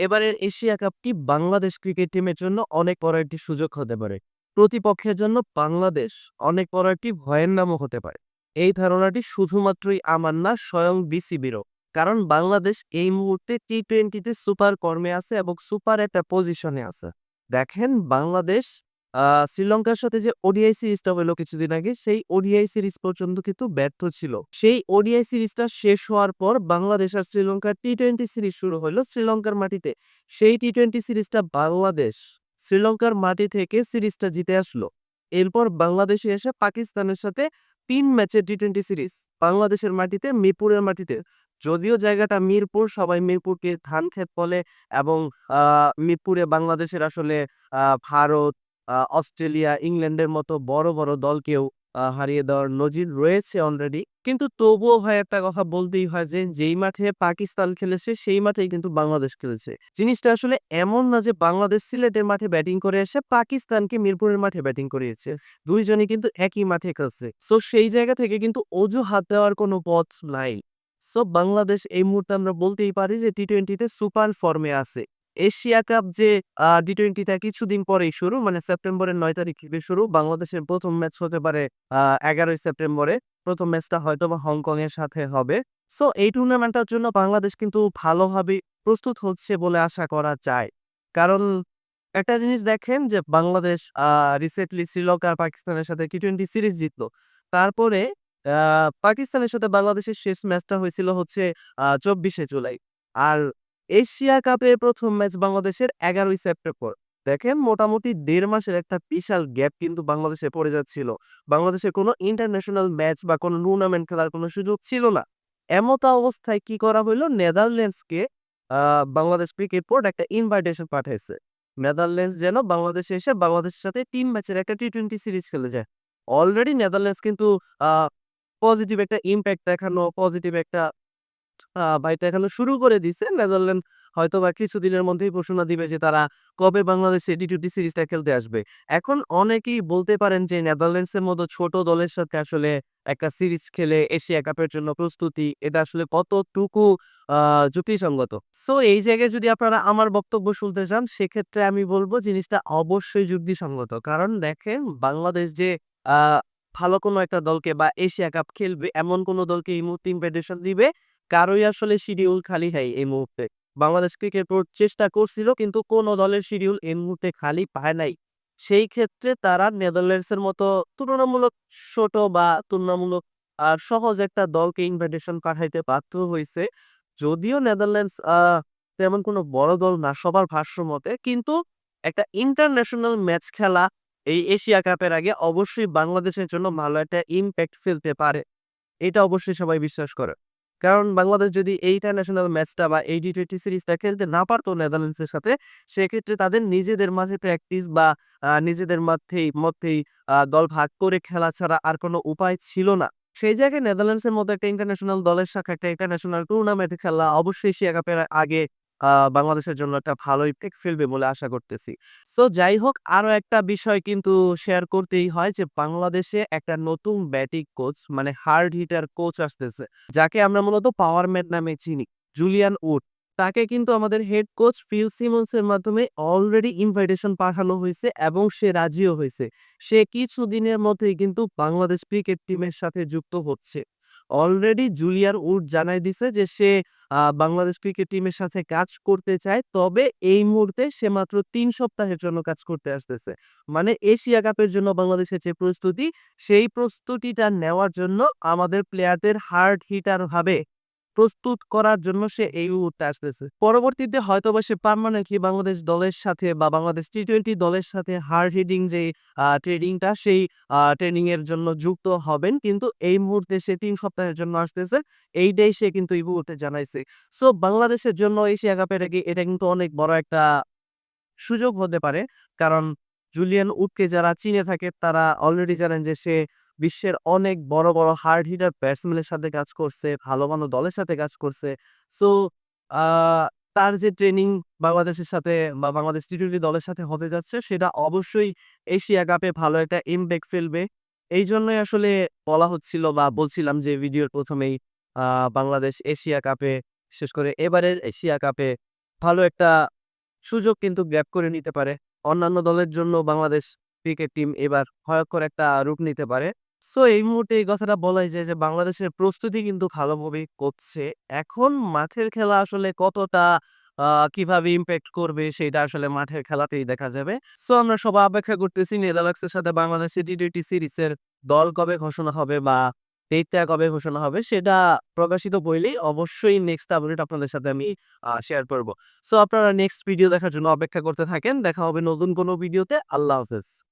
এবারের Asia কাপটি Bangladesh cricket টিমের জন্য অনেক বড় একটি সুযোগ হতে পারে? প্রতিপক্ষের জন্য বাংলাদেশ অনেক বড় একটি ভয়ের নামও হতে পারে। এই ধারণাটি শুধুমাত্রই আমার না, স্বয়ং বিসিবিরও। কারণ বাংলাদেশ এই মুহূর্তে টি টোয়েন্টিতে সুপার কর্মে আছে এবং সুপার একটা পজিশনে আছে। দেখেন বাংলাদেশ শ্রীলঙ্কার সাথে যে ওডিআই সিরিজটা হলো কিছুদিন আগে, সেই ওডিআই সিরিজ পর্যন্ত কিন্তু ব্যর্থ ছিল। সেই ওডিআই সিরিজটা শেষ হওয়ার পর বাংলাদেশ আর শ্রীলঙ্কার টি টোয়েন্টি সিরিজ শুরু হলো শ্রীলঙ্কার মাটিতে। সেই টি টোয়েন্টি সিরিজটা বাংলাদেশ শ্রীলঙ্কার মাটি থেকে সিরিজটা জিতে আসলো। এরপর বাংলাদেশে এসে পাকিস্তানের সাথে তিন ম্যাচের টি টোয়েন্টি সিরিজ বাংলাদেশের মাটিতে, মিরপুরের মাটিতে। যদিও জায়গাটা মিরপুর, সবাই মিরপুরকে ধান ক্ষেত বলে এবং মিরপুরে বাংলাদেশের আসলে ভারত অস্ট্রেলিয়া, ইংল্যান্ডের মতো বড় বড় দলকেও হারিয়ে দেওয়ার নজির রয়েছে অলরেডি কিন্তু তবুও ভাই একটা কথা বলতেই হয় যে, যেই মাঠে পাকিস্তান খেলেছে, সেই মাঠেই কিন্তু বাংলাদেশ খেলেছে। জিনিসটা আসলে এমন না যে, বাংলাদেশ সিলেটের মাঠে ব্যাটিং করে এসে পাকিস্তানকে মিরপুরের মাঠে ব্যাটিং করিয়েছে। দুইজনই কিন্তু একই মাঠে খেলছে। সো সেই জায়গা থেকে কিন্তু অজুহাত দেওয়ার কোনো পথ নাই। সো বাংলাদেশ এই মুহূর্তে আমরা বলতেই পারি যে টি টোয়েন্টিতে সুপার ফর্মে আছে। এশিয়া কাপ যে টি টোয়েন্টিটা কিছুদিন পরেই শুরু মানে সেপ্টেম্বরের নয় তারিখ শুরু, বাংলাদেশের প্রথম ম্যাচ হতে পারে এগারোই সেপ্টেম্বরে। প্রথম ম্যাচটা হয়তো বা হংকং এর সাথে হবে। সো, এই টুর্নামেন্টটার জন্য বাংলাদেশ কিন্তু ভালোভাবে প্রস্তুত হচ্ছে বলে আশা করা যায়। কারণ, একটা জিনিস দেখেন যে, বাংলাদেশ রিসেন্টলি শ্রীলঙ্কা আর পাকিস্তানের সাথে টি টোয়েন্টি সিরিজ জিতলো। তারপরে পাকিস্তানের সাথে বাংলাদেশের শেষ ম্যাচটা হয়েছিল হচ্ছে চব্বিশে জুলাই। আর এশিয়া কাপের প্রথম ম্যাচ বাংলাদেশের এগারোই সেপ্টেম্বর। দেখেন, মোটামুটি দেড় মাসের একটা বিশাল গ্যাপ কিন্তু বাংলাদেশে পড়ে যাচ্ছিল। বাংলাদেশের কোনো ইন্টারন্যাশনাল ম্যাচ বা কোনো টুর্নামেন্ট খেলার কোনো সুযোগ ছিল না। এমতা অবস্থায় কি করা হইল? নেদারল্যান্ডসকে বাংলাদেশ ক্রিকেট বোর্ড একটা ইনভাইটেশন পাঠাইছে। নেদারল্যান্ডস যেন বাংলাদেশে এসে বাংলাদেশের সাথে তিন ম্যাচের একটা টি টোয়েন্টি সিরিজ খেলে যায়। অলরেডি নেদারল্যান্ডস কিন্তু পজিটিভ একটা ইম্প্যাক্ট দেখানো পজিটিভ একটা আহ, এখানে শুরু করে দিছে। নেদারল্যান্ড হয়তো বা কিছুদিনের মধ্যেই ঘোষণা দিবে যে তারা কবে বাংলাদেশে টি টোয়েন্টি সিরিজটা খেলতে আসবে। এখন অনেকেই বলতে পারেন যে নেদারল্যান্ডসের মতো ছোট দলের সাথে আসলে একটা সিরিজ খেলে এশিয়া কাপের জন্য প্রস্তুতি এটা আসলে কতটুকু আহ, যুক্তিসঙ্গত? সো এই জায়গায় যদি আপনারা আমার বক্তব্য শুনতে চান সেক্ষেত্রে আমি বলব জিনিসটা অবশ্যই যুক্তিসঙ্গত। কারণ দেখেন বাংলাদেশ যে আহ, ভালো কোনো একটা দলকে বা এশিয়া কাপ খেলবে এমন কোনো দলকে এই মুহূর্তে ইনভাইটেশন দিবে কারোই আসলে শিডিউল খালি হয় এই মুহূর্তে। বাংলাদেশ ক্রিকেট বোর্ড চেষ্টা করছিল, কিন্তু কোনো দলের শিডিউল এই মুহূর্তে খালি পায় নাই। সেই ক্ষেত্রে তারা নেদারল্যান্ডসের মতো তুলনামূলক ছোট বা তুলনামূলক আর সহজ একটা দলকে ইনভাইটেশন পাঠাইতে বাধ্য হয়েছে যদিও নেদারল্যান্ডস তেমন কোনো বড় দল না সবার ভাষ্য মতে কিন্তু একটা ইন্টারন্যাশনাল ম্যাচ খেলা এই এশিয়া কাপের আগে অবশ্যই বাংলাদেশের জন্য ভালো একটা ইম্প্যাক্ট ফেলতে পারে। এটা অবশ্যই সবাই বিশ্বাস করে। কারণ বাংলাদেশ যদি এই ইন্টারন্যাশনাল ম্যাচটা বা এই টি টোয়েন্টি সিরিজটা খেলতে না পারতো নেদারল্যান্ডসের সাথে, সেক্ষেত্রে তাদের নিজেদের মাঝে প্র্যাকটিস বা নিজেদের মধ্যেই মধ্যেই দল ভাগ করে খেলা ছাড়া আর কোনো উপায় ছিল না। সেই জায়গায় নেদারল্যান্ডসের মতো একটা ইন্টারন্যাশনাল দলের সাথে একটা ইন্টারন্যাশনাল টুর্নামেন্ট খেলা অবশ্যই এশিয়া কাপের আগে বাংলাদেশের জন্য একটা ভালো ইফেক্ট ফেলবে বলে আশা করতেছি। সো যাই হোক আরও একটা বিষয় কিন্তু শেয়ার করতেই হয় যে, বাংলাদেশে একটা নতুন ব্যাটিং কোচ মানে হার্ড হিটার কোচ আসতেছে, যাকে আমরা মূলত পাওয়ার ম্যান নামে চিনি জুলিয়ান উড তাকে কিন্তু আমাদের হেড কোচ ফিল সিমন্সের মাধ্যমে অলরেডি ইনভাইটেশন পাঠানো হয়েছে এবং সে রাজিও হয়েছে। সে কিছুদিনের মধ্যেই কিন্তু বাংলাদেশ ক্রিকেট টিমের সাথে যুক্ত হচ্ছে। অলরেডি জুলিয়ার উড জানাই দিছে যে সে বাংলাদেশ ক্রিকেট টিমের সাথে কাজ করতে চায়, তবে এই মুহূর্তে সে মাত্র তিন সপ্তাহের জন্য কাজ করতে আসতেছে। মানে এশিয়া কাপের জন্য বাংলাদেশের যে প্রস্তুতি, সেই প্রস্তুতিটা নেওয়ার জন্য আমাদের প্লেয়ারদের হার্ড হিটার ভাবে প্রস্তুত করার জন্য সে এই মুহূর্তে আসতেছে। পরবর্তীতে হয়তোবা সে পার্মানেন্টলি বাংলাদেশ দলের সাথে বা বাংলাদেশ টি টোয়েন্টি দলের সাথে হার্ড হিটিং যে ট্রেডিংটা সেই ট্রেনিং এর জন্য যুক্ত হবেন। কিন্তু এই মুহূর্তে সে তিন সপ্তাহের জন্য আসতেছে। এইটাই সে কিন্তু এই মুহূর্তে জানাইছে। সো, বাংলাদেশের জন্য এশিয়া কাপের আগে এটা কিন্তু অনেক বড় একটা সুযোগ হতে পারে। কারণ জুলিয়ান উডকে যারা চিনে থাকে, তারা অলরেডি জানেন যে সে বিশ্বের অনেক বড় বড় হার্ড হিটার ব্যাটসম্যানের সাথে কাজ করছে, ভালো ভালো দলের সাথে কাজ করছে। সো তার যে ট্রেনিং বাংলাদেশের সাথে বা বাংলাদেশ টি টোয়েন্টি দলের সাথে হতে যাচ্ছে, সেটা অবশ্যই এশিয়া কাপে ভালো একটা ইমপ্যাক্ট ফেলবে। এই জন্যই আসলে বলা হচ্ছিল বা বলছিলাম যে ভিডিওর প্রথমেই বাংলাদেশ এশিয়া কাপে, বিশেষ করে এবারের এশিয়া কাপে ভালো একটা সুযোগ কিন্তু গ্র্যাব করে নিতে পারে। অন্যান্য দলের জন্য বাংলাদেশ ক্রিকেট টিম এবার ভয়ঙ্কর একটা রূপ নিতে পারে। সো এই মুহূর্তে এই কথাটা বলাই যায় যে বাংলাদেশের প্রস্তুতি কিন্তু ভালোভাবেই করছে। এখন মাঠের খেলা আসলে কতটা কীভাবে ইম্প্যাক্ট করবে সেটা আসলে মাঠের খেলাতেই দেখা যাবে। সো আমরা সবাই অপেক্ষা করতেছি নেদারল্যান্ডসের সাথে বাংলাদেশের টি টোয়েন্টি সিরিজের দল কবে ঘোষণা হবে বা ডেটটা কবে ঘোষণা হবে সেটা প্রকাশিত বইলেই অবশ্যই নেক্সট আপডেট আপনাদের সাথে আমি শেয়ার করব। সো আপনারা নেক্সট ভিডিও দেখার জন্য অপেক্ষা করতে থাকেন। দেখা হবে নতুন কোনো ভিডিওতে আল্লাহ হাফেজ।